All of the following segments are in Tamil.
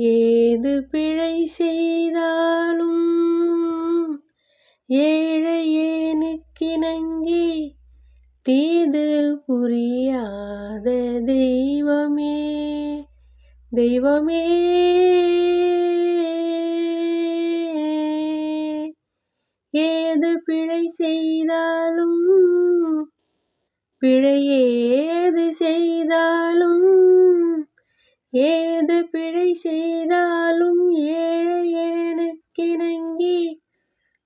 ஏது பிழை செய்தாலும் ஏழையேனுக்கிணங்கி தீது புரியாத தெய்வமே தெய்வமே. ஏது பிழை செய்தாலும் பிழையேது செய்தால் ஏது பிழை செய்தாலும் ஏழையேனுக்கிணங்கி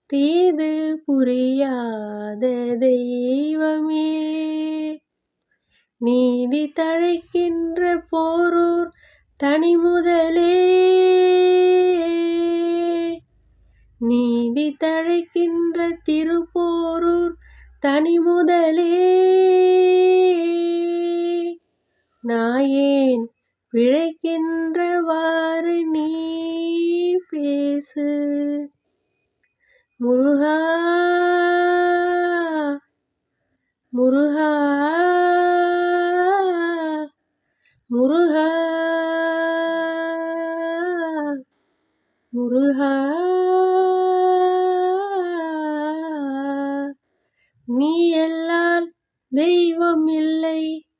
தீது புரியாத தெய்வமே. நீதி தழைக்கின்ற போரூர் தனிமுதலே. நீதி தழைக்கின்ற திருப்போரூர் தனிமுதலே. நாயேன் பிழைக்கின்றவாறு நீ பேசு. முருகா முருகா முருகா முருகா நீ எல்லார் தெய்வம் இல்லை.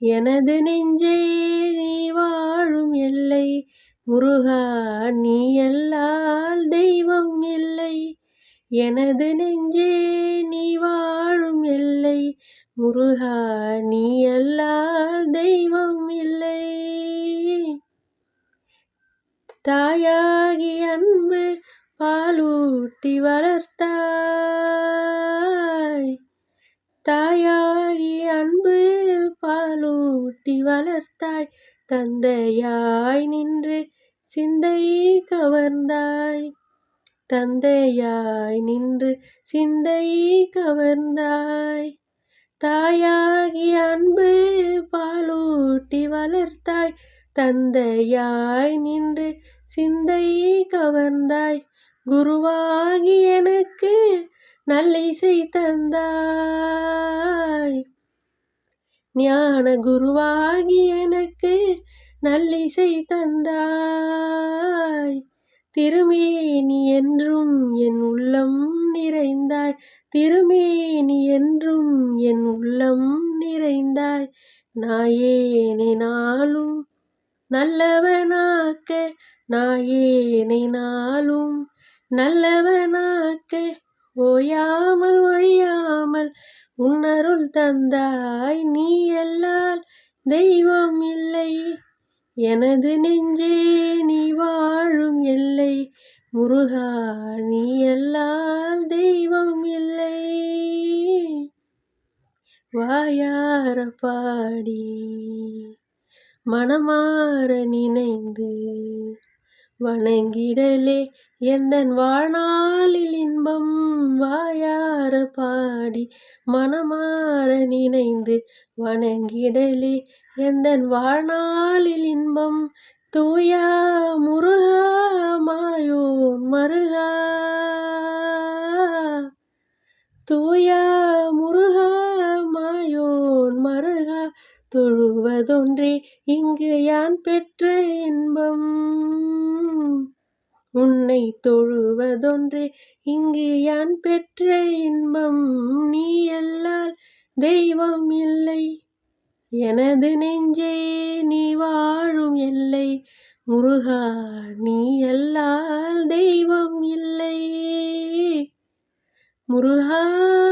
எனது நெஞ்சே நீ வாழும் எல்லை. முருகா நீ எல்லால் தெய்வம் இல்லை. எனது நெஞ்சே நீ வாழும் எல்லை. முருகா நீ எல்லால் தெய்வம் இல்லை. தாயாகி அன்பு பாலூட்டி வளர்த்தாய். தாயா பாலூட்டி வளர்த்தாய். தந்தையாய் நின்று சிந்தை கவர்ந்தாய். தந்தையாய் நின்று சிந்தை கவர்ந்தாய். தாயாகி அன்பு பாலூட்டி வளர்த்தாய். தந்தையாய் நின்று சிந்தை கவர்ந்தாய். குருவாகி எனக்கு நல்லிசை தந்தாய். ஞான குருவாகி எனக்கு நல்லிசை தந்தாய். திருமேனி என்றும் என் உள்ளம் நிறைந்தாய். திருமேனி என்றும் என் உள்ளம் நிறைந்தாய். நாயேனை நாளும் நல்லவனாக்க. நாயேனை நாளும் நல்லவனாக்க. ஓயாமல் ஒழியாமல் உன்னருள் தந்தாய் நீ எல்லால் தெய்வம் இல்லை. எனது நெஞ்சே நீ வாழும் எல்லை. முருகா நீ எல்லால் தெய்வம் இல்லை. வாயார பாடி மனமாற நினைந்து வணங்கிடலே எந்தன் வாழ்நாளில் இன்பம் வாயார பாடி மனமாற நினைந்து வணங்கிடலே எந்தன் வாழ்நாளில் இன்பம் தூயா முருகா தொழுவதொன்றே இங்கு யான் பெற்ற இன்பம்? உன்னை தொழுவதொன்றே இங்கு யான் பெற்ற இன்பம்? நீ எல்லால் தெய்வம் இல்லை. எனது நெஞ்சே நீ வாழும் எல்லை முருகா நீ எல்லால் தெய்வம் இல்லை. முருகா